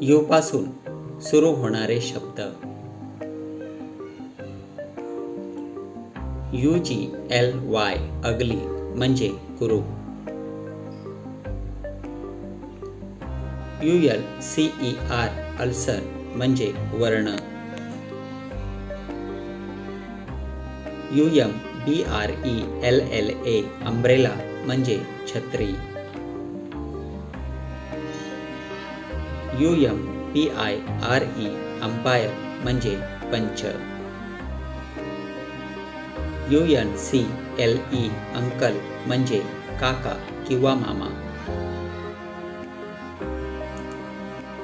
युपासून सुरू होणारे शब्द. U G L Y ugly म्हणजे कुरूप U L C E R ulcer म्हणजे वर्ण. U M B R E L L A umbrella म्हणजे छत्री. U M P I R E umpire म्हणजे पंच. U N C L E uncle म्हणजे काका किंवा मामा.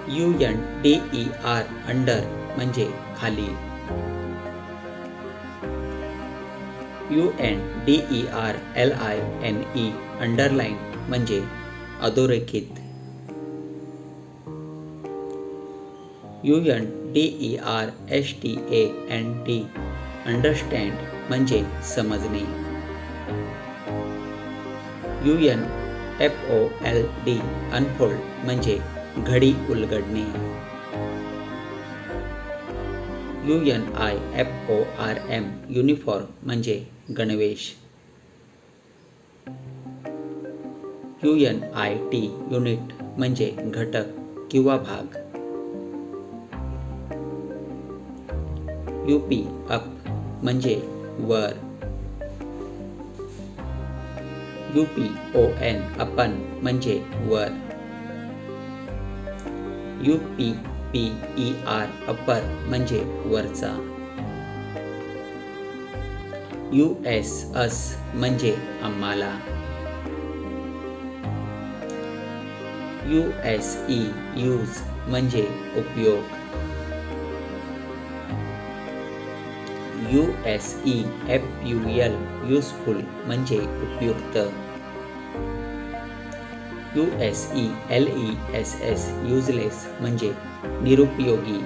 U N D E R under म्हणजे खाली. U N D E R L I N E underline म्हणजे अधोरेखित. U N D E R S T A N T understand म्हणजे समजणे. U N F O L D unfold म्हणजे घडी उलगडणे. U N I F O R M uniform म्हणजे गणवेश. U N I T unit म्हणजे घटक किंवा भाग. यू पी अप म्हणजे वर. U P O N upon म्हणजे वर. U P P E R upper म्हणजे वरचा. यू एस अस म्हणजे आम्हाला. यू एस ई यूज म्हणजे उपयोग. U S E F U L useful म्हणजे उपयुक्त. U S E L E S S useless म्हणजे निरुपयोगी.